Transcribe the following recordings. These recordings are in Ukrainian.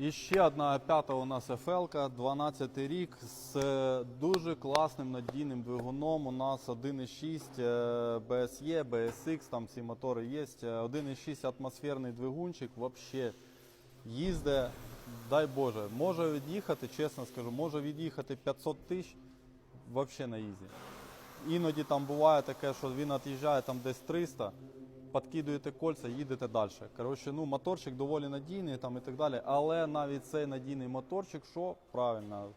І ще одна п'ята у нас FL, 12 рік з е, дуже класним надійним двигуном. У нас 1.6 е, BSE, BSX, там всі мотори є. Е, 1.6 атмосферний двигунчик, взагалі їздить, дай Боже, може від'їхати, чесно скажу, може від'їхати 500 тисяч, взагалі на ізі. Іноді там буває таке, що він від'їжджає там десь 300, підкидуєте кольця, їдете далі. Коротше, ну, моторчик доволі надійний там і так далі. Але навіть цей надійний моторчик, що правильно,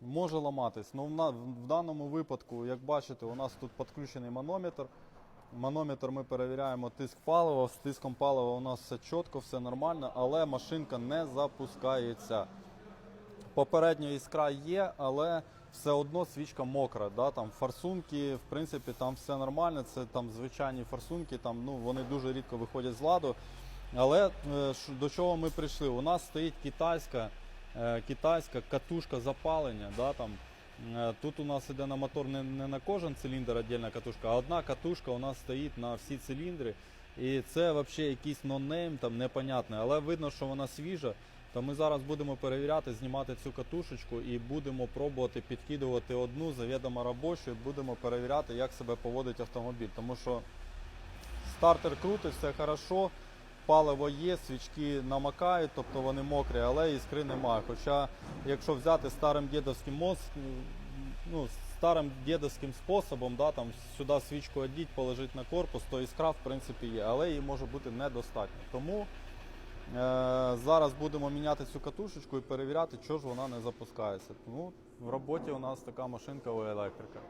може ламатись. Ну, в, в даному випадку, як бачите, у нас тут підключений манометр. Манометр ми перевіряємо тиск палива. З тиском палива у нас все чітко, все нормально, але машинка не запускається. Попередня іскра є, але все одно свічка мокра. Да? Там форсунки, в принципі, там все нормально. Це там звичайні форсунки, там, ну, вони дуже рідко виходять з ладу. Але е, до чого ми прийшли? У нас стоїть китайська, е, китайська катушка запалення. Да? Там, е, тут у нас іде на мотор не, не на кожен циліндр віддільна катушка, а одна катушка у нас стоїть на всі циліндри. І це взагалі якийсь нонейм, там непонятний, але видно, що вона свіжа. То ми зараз будемо перевіряти, знімати цю катушечку і будемо пробувати підкидувати одну завідомо робочу, і будемо перевіряти, як себе поводить автомобіль. Тому що стартер крутить, все хорошо, паливо є, свічки намакають, тобто вони мокрі, але іскри немає. Хоча, якщо взяти старим дідовським мост, ну, старим дідовським способом, да, там, сюди свічку одіть, положити на корпус, то іскра в принципі є, але її може бути недостатньо. Тому Зараз будемо міняти цю катушечку і перевіряти, чого ж вона не запускається. Ну, в роботі у нас така машинка у електрика.